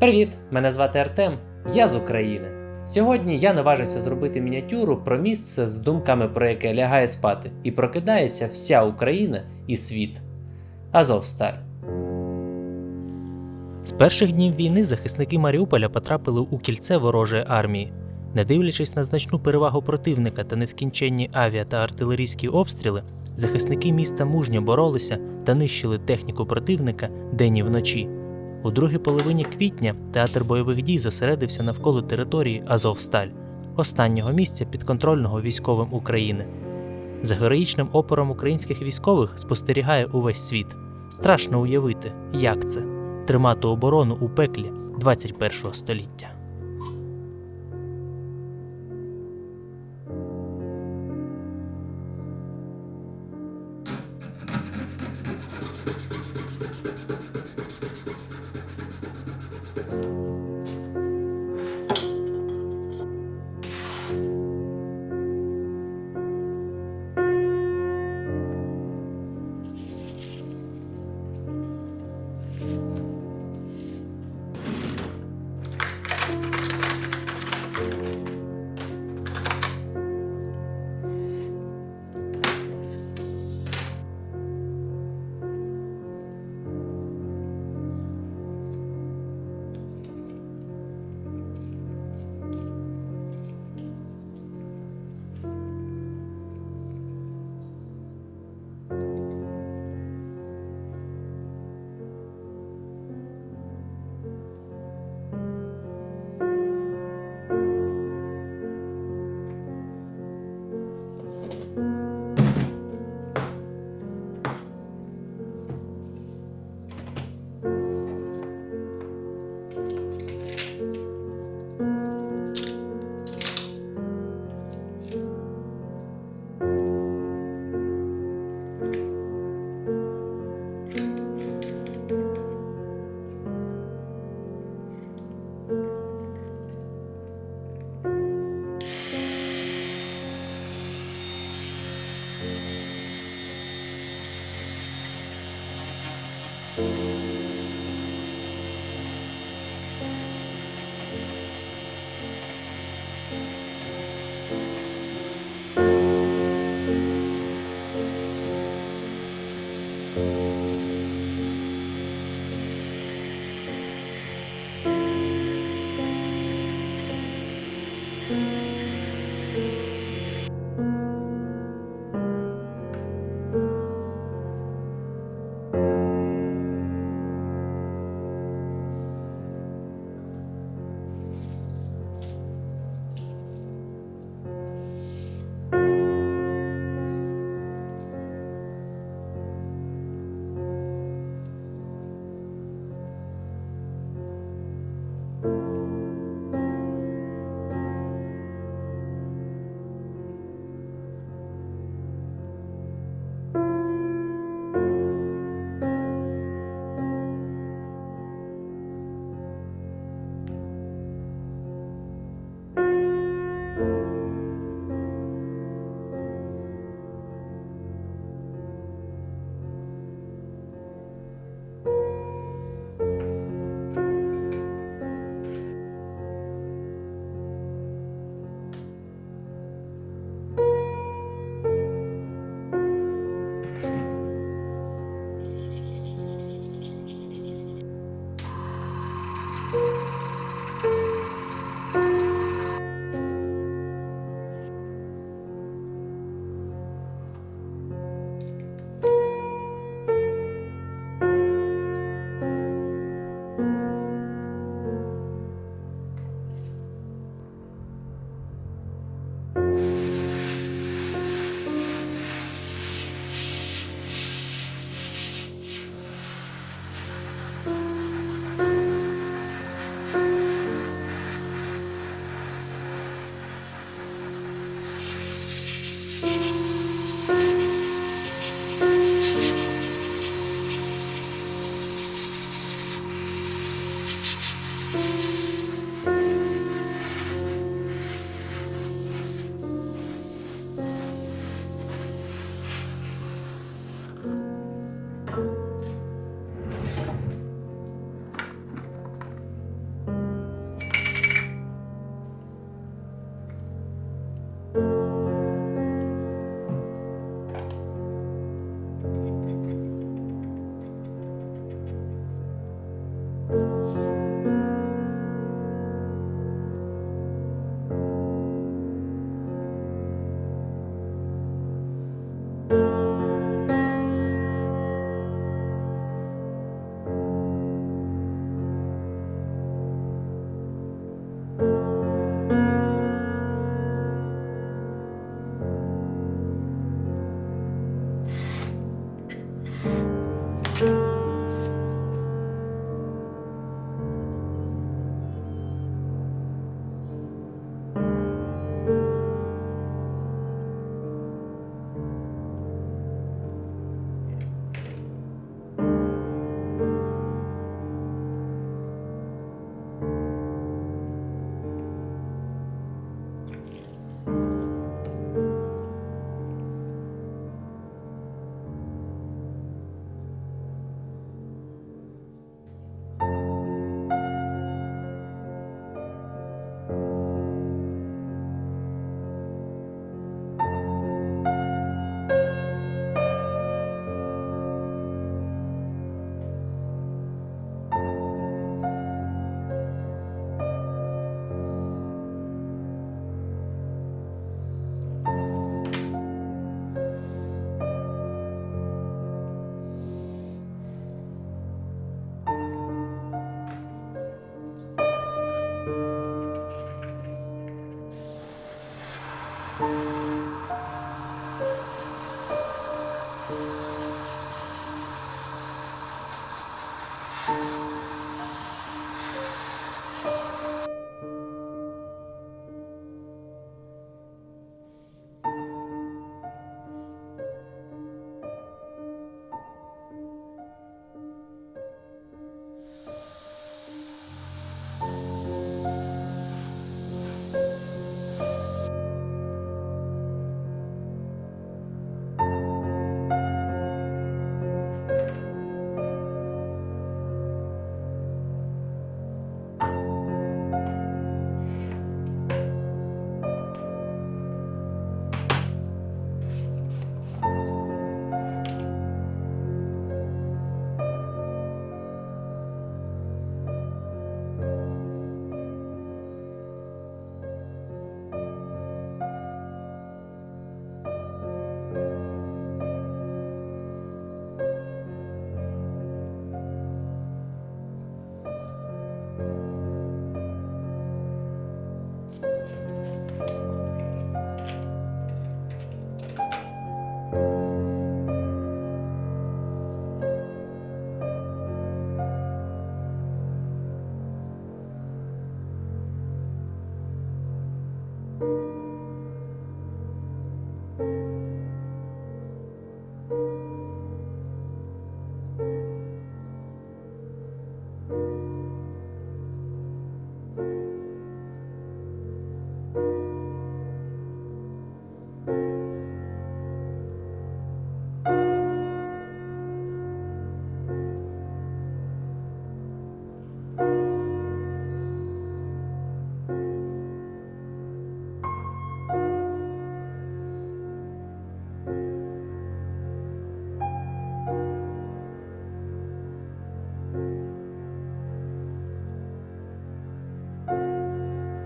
Привіт! Мене звати Артем, я з України. Сьогодні я наважився зробити мініатюру про місце з думками, про яке лягає спати, і прокидається вся Україна і світ. Азовсталь. З перших днів війни захисники Маріуполя потрапили у кільце ворожої армії. Не дивлячись на значну перевагу противника та нескінченні авіа та артилерійські обстріли, захисники міста мужньо боролися та нищили техніку противника день і вночі. У другій половині квітня театр бойових дій зосередився навколо території Азовсталь, останнього місця підконтрольного військовим України. За героїчним опором українських військових спостерігає увесь світ. Страшно уявити, як це тримати оборону у пеклі 21 століття. Música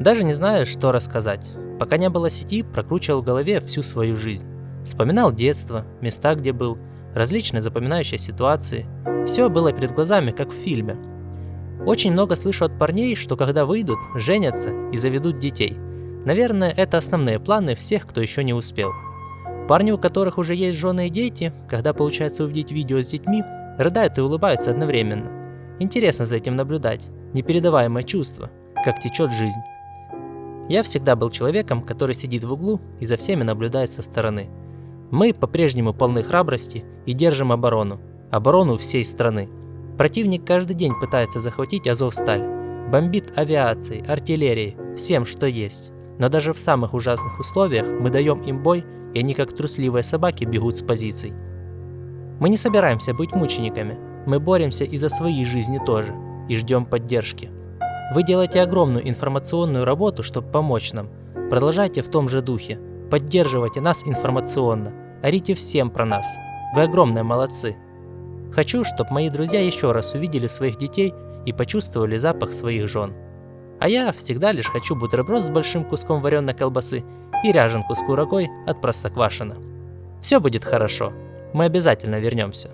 Даже не знаю, что рассказать. Пока не было сети, прокручивал в голове всю свою жизнь. Вспоминал детство, места, где был, различные запоминающие ситуации. Все было перед глазами, как в фильме. Очень много слышу от парней, что когда выйдут, женятся и заведут детей. Наверное, это основные планы всех, кто еще не успел. Парни, у которых уже есть жены и дети, когда получается увидеть видео с детьми, рыдают и улыбаются одновременно. Интересно за этим наблюдать, непередаваемое чувство, как течет жизнь. Я всегда был человеком, который сидит в углу и за всеми наблюдает со стороны. Мы по-прежнему полны храбрости и держим оборону. Оборону всей страны. Противник каждый день пытается захватить Азовсталь. Бомбит авиацией, артиллерией, всем, что есть. Но даже в самых ужасных условиях мы даем им бой, и они как трусливые собаки бегут с позиций. Мы не собираемся быть мучениками. Мы боремся и за свои жизни тоже. И ждем поддержки. Вы делаете огромную информационную работу, чтобы помочь нам. Продолжайте в том же духе. Поддерживайте нас информационно. Орите всем про нас. Вы огромные молодцы. Хочу, чтобы мои друзья еще раз увидели своих детей и почувствовали запах своих жен. А я всегда лишь хочу бутерброд с большим куском вареной колбасы и ряженку с курагой от Простоквашина. Все будет хорошо. Мы обязательно вернемся.